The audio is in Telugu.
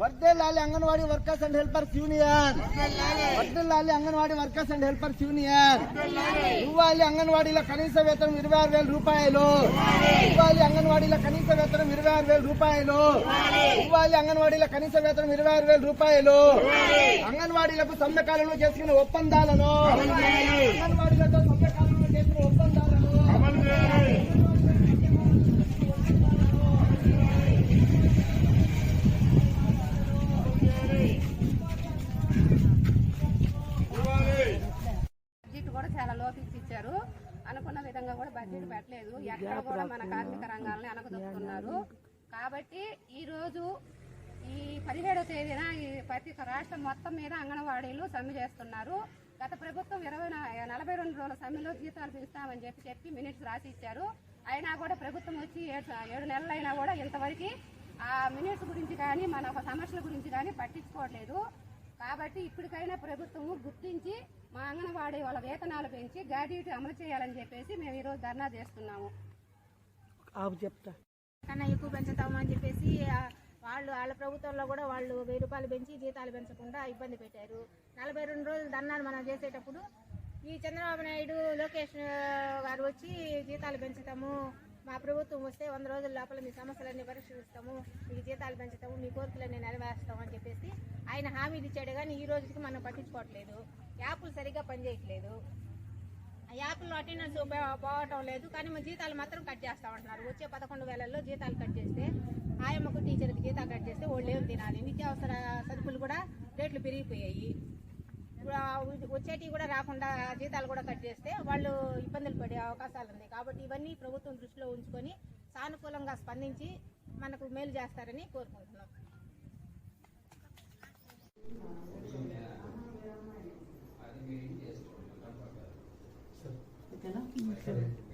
వర్దేలాలి Anganwadi workers and helpers union. వర్దేలాలి Anganwadi workers and helpers union. ఇవ్వాలి అంగన్వాడీల కనీస వేతనం ఇరవై ఆరు వేల రూపాయలు. ఇవ్వాలి. అంగన్వాడీల కనీస వేతనం ఇరవై ఆరు వేల రూపాయలు. ఇవ్వాలి. అంగన్వాడీల కనీస వేతనం ఇరవై ఆరు వేల రూపాయలు. అంగన్వాడీలకు సంతకాలను చేసుకున్న ఒప్పందాలను. అంగన్వాడీలతో సంతకాలను చేసుకున్న ఒప్పందాలను. కూడా ఇచ్చారు అనుకున్న విధంగా కూడా బడ్జెట్ పెట్టలేదు. ఎక్కడ కూడా మన కార్మిక రంగాలని అనకదొక్కుతున్నారు కాబట్టి ఈ రోజు ఈ పదిహేడవ తేదీన ఈ ప్రతి రాష్ట్రం మొత్తం మీద అంగన్వాడీలు సమ్మె చేస్తున్నారు. గత ప్రభుత్వం ఇరవై నలభై రెండు రోజుల సమ్మెలో జీతాలు పెంచుతామని చెప్పి చెప్పి మినిట్స్ రాసి ఇచ్చారు. అయినా కూడా ప్రభుత్వం వచ్చి ఏడు ఏడు నెలలు అయినా కూడా ఇంతవరకు ఆ మినిట్స్ గురించి కానీ మన సమస్యల గురించి కానీ పట్టించుకోవట్లేదు. కాబట్టి ఇప్పటికైనా ప్రభుత్వం గుర్తించి మా అంగన్వాడీ వాళ్ళ వేతనాలు పెంచి గ్రాడ్యుయేట్ అమలు చేయాలని చెప్పేసి మేము ఈరోజు ధర్నా చేస్తున్నాము. కన్నా ఎక్కువ పెంచుతామని చెప్పేసి వాళ్ళు వాళ్ళ ప్రభుత్వంలో కూడా వాళ్ళు వెయ్యి రూపాయలు పెంచి జీతాలు పెంచకుండా ఇబ్బంది పెట్టారు. నలభై రెండు రోజులు ధర్నాలు మనం చేసేటప్పుడు ఈ చంద్రబాబు నాయుడు లోకేష్ గారు వచ్చి జీతాలు పెంచుతాము. మా ప్రభుత్వం వస్తే వంద రోజుల లోపల మీ సమస్యలన్నీ పరిష్కరిస్తాము. మీకు జీతాలు పెంచుతాము మీ కోరికలన్నీ నెరవేరుస్తాము అని చెప్పేసి ఆయన హామీలు ఇచ్చాడు కానీ ఈ రోజుకి మనం పట్టించుకోవట్లేదు. యాప్లు సరిగ్గా పనిచేయట్లేదు. ఆ యాప్లో అటెండెన్స్ పోవటం లేదు కానీ మా జీతాలు మాత్రం కట్ చేస్తా ఉంటున్నారు. వచ్చే పదకొండు వేలల్లో జీతాలు కట్ చేస్తే ఆయమ్మకు టీచర్కి జీతాలు కట్ చేస్తే వాళ్ళు ఏం తినాలి? నిత్యావసర సరుకులు కూడా రేట్లు పెరిగిపోయాయి. ఇప్పుడు వచ్చేటివి కూడా రాకుండా జీతాలు కూడా కట్ చేస్తే వాళ్ళు ఇబ్బందులు పడే అవకాశాలు ఉన్నాయి. కాబట్టి ఇవన్నీ ప్రభుత్వం దృష్టిలో ఉంచుకొని సానుకూలంగా స్పందించి మనకు మేలు చేస్తారని కోరుకుంటున్నాం. Okay.